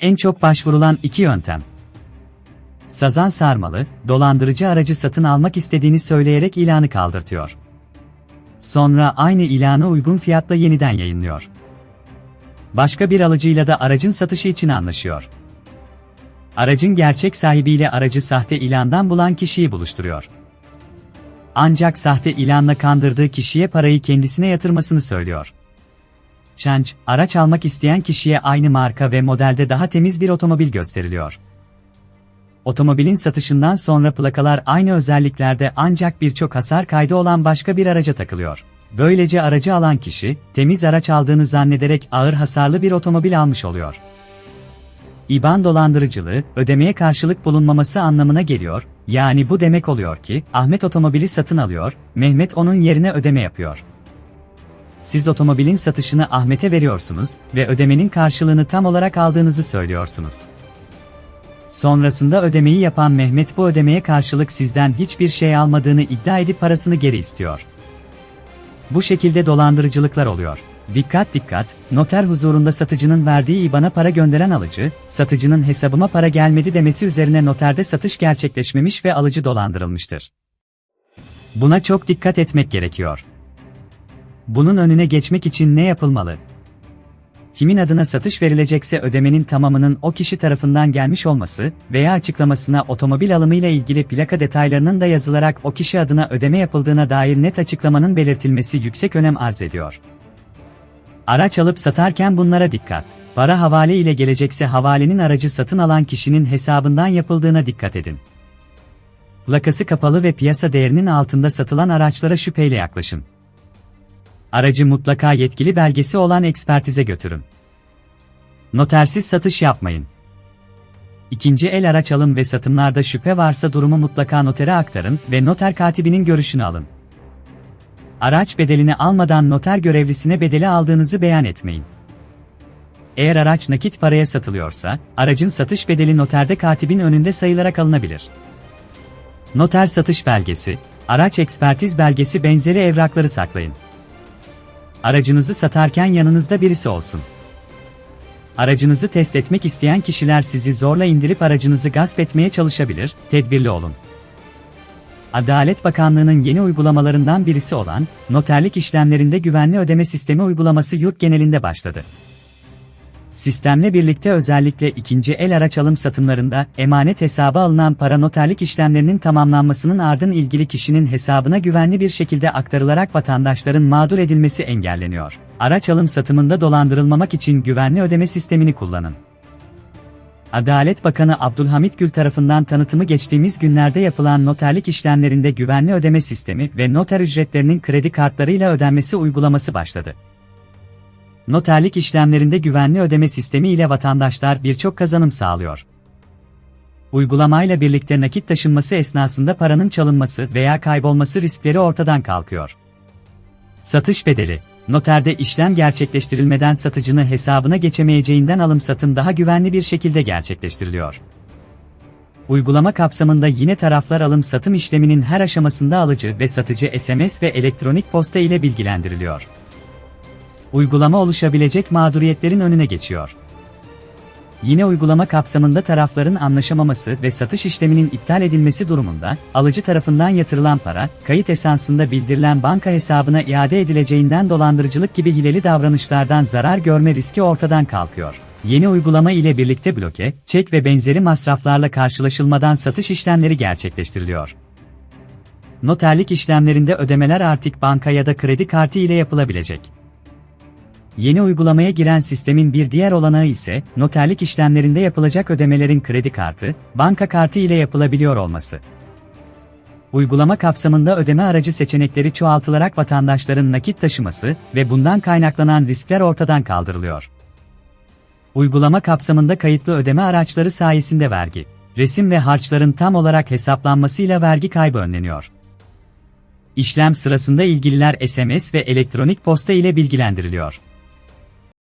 En çok başvurulan iki yöntem. Sazan sarmalı, dolandırıcı aracı satın almak istediğini söyleyerek ilanı kaldırtıyor. Sonra aynı ilanı uygun fiyatla yeniden yayınlıyor. Başka bir alıcıyla da aracın satışı için anlaşıyor. Aracın gerçek sahibiyle aracı sahte ilandan bulan kişiyi buluşturuyor. Ancak sahte ilanla kandırdığı kişiye parayı kendisine yatırmasını söylüyor. Change, araç almak isteyen kişiye aynı marka ve modelde daha temiz bir otomobil gösteriliyor. Otomobilin satışından sonra plakalar aynı özelliklerde ancak birçok hasar kaydı olan başka bir araca takılıyor. Böylece aracı alan kişi, temiz araç aldığını zannederek ağır hasarlı bir otomobil almış oluyor. İban dolandırıcılığı, ödemeye karşılık bulunmaması anlamına geliyor, yani bu demek oluyor ki, Ahmet otomobili satın alıyor, Mehmet onun yerine ödeme yapıyor. Siz otomobilin satışını Ahmet'e veriyorsunuz ve ödemenin karşılığını tam olarak aldığınızı söylüyorsunuz. Sonrasında ödemeyi yapan Mehmet bu ödemeye karşılık sizden hiçbir şey almadığını iddia edip parasını geri istiyor. Bu şekilde dolandırıcılıklar oluyor. Dikkat dikkat, noter huzurunda satıcının verdiği IBAN'a para gönderen alıcı, satıcının hesabıma para gelmedi demesi üzerine noterde satış gerçekleşmemiş ve alıcı dolandırılmıştır. Buna çok dikkat etmek gerekiyor. Bunun önüne geçmek için ne yapılmalı? Kimin adına satış verilecekse ödemenin tamamının o kişi tarafından gelmiş olması veya açıklamasına otomobil alımıyla ilgili plaka detaylarının da yazılarak o kişi adına ödeme yapıldığına dair net açıklamanın belirtilmesi yüksek önem arz ediyor. Araç alıp satarken bunlara dikkat. Para havale ile gelecekse havalenin aracı satın alan kişinin hesabından yapıldığına dikkat edin. Plakası kapalı ve piyasa değerinin altında satılan araçlara şüpheyle yaklaşın. Aracı mutlaka yetkili belgesi olan ekspertize götürün. Notersiz satış yapmayın. İkinci el araç alım ve satımlarda şüphe varsa durumu mutlaka notere aktarın ve noter katibinin görüşünü alın. Araç bedelini almadan noter görevlisine bedeli aldığınızı beyan etmeyin. Eğer araç nakit paraya satılıyorsa, aracın satış bedeli noterde katibin önünde sayılarak alınabilir. Noter satış belgesi, araç ekspertiz belgesi benzeri evrakları saklayın. Aracınızı satarken yanınızda birisi olsun. Aracınızı test etmek isteyen kişiler sizi zorla indirip aracınızı gasp etmeye çalışabilir, tedbirli olun. Adalet Bakanlığı'nın yeni uygulamalarından birisi olan, noterlik işlemlerinde güvenli ödeme sistemi uygulaması yurt genelinde başladı. Sistemle birlikte özellikle ikinci el araç alım satımlarında emanet hesaba alınan para noterlik işlemlerinin tamamlanmasının ardın ilgili kişinin hesabına güvenli bir şekilde aktarılarak vatandaşların mağdur edilmesi engelleniyor. Araç alım satımında dolandırılmamak için güvenli ödeme sistemini kullanın. Adalet Bakanı Abdülhamit Gül tarafından tanıtımı geçtiğimiz günlerde yapılan noterlik işlemlerinde güvenli ödeme sistemi ve noter ücretlerinin kredi kartlarıyla ödenmesi uygulaması başladı. Noterlik işlemlerinde güvenli ödeme sistemi ile vatandaşlar birçok kazanım sağlıyor. Uygulamayla birlikte nakit taşınması esnasında paranın çalınması veya kaybolması riskleri ortadan kalkıyor. Satış bedeli Noterde işlem gerçekleştirilmeden satıcını hesabına geçemeyeceğinden alım satım daha güvenli bir şekilde gerçekleştiriliyor. Uygulama kapsamında yine taraflar alım satım işleminin her aşamasında alıcı ve satıcı SMS ve elektronik posta ile bilgilendiriliyor uygulama oluşabilecek mağduriyetlerin önüne geçiyor. Yine uygulama kapsamında tarafların anlaşamaması ve satış işleminin iptal edilmesi durumunda, alıcı tarafından yatırılan para, kayıt esasında bildirilen banka hesabına iade edileceğinden dolandırıcılık gibi hileli davranışlardan zarar görme riski ortadan kalkıyor. Yeni uygulama ile birlikte bloke, çek ve benzeri masraflarla karşılaşılmadan satış işlemleri gerçekleştiriliyor. Noterlik işlemlerinde ödemeler artık banka ya da kredi kartı ile yapılabilecek. Yeni uygulamaya giren sistemin bir diğer olanağı ise, noterlik işlemlerinde yapılacak ödemelerin kredi kartı, banka kartı ile yapılabiliyor olması. Uygulama kapsamında ödeme aracı seçenekleri çoğaltılarak vatandaşların nakit taşıması ve bundan kaynaklanan riskler ortadan kaldırılıyor. Uygulama kapsamında kayıtlı ödeme araçları sayesinde vergi, resim ve harçların tam olarak hesaplanmasıyla vergi kaybı önleniyor. İşlem sırasında ilgililer SMS ve elektronik posta ile bilgilendiriliyor.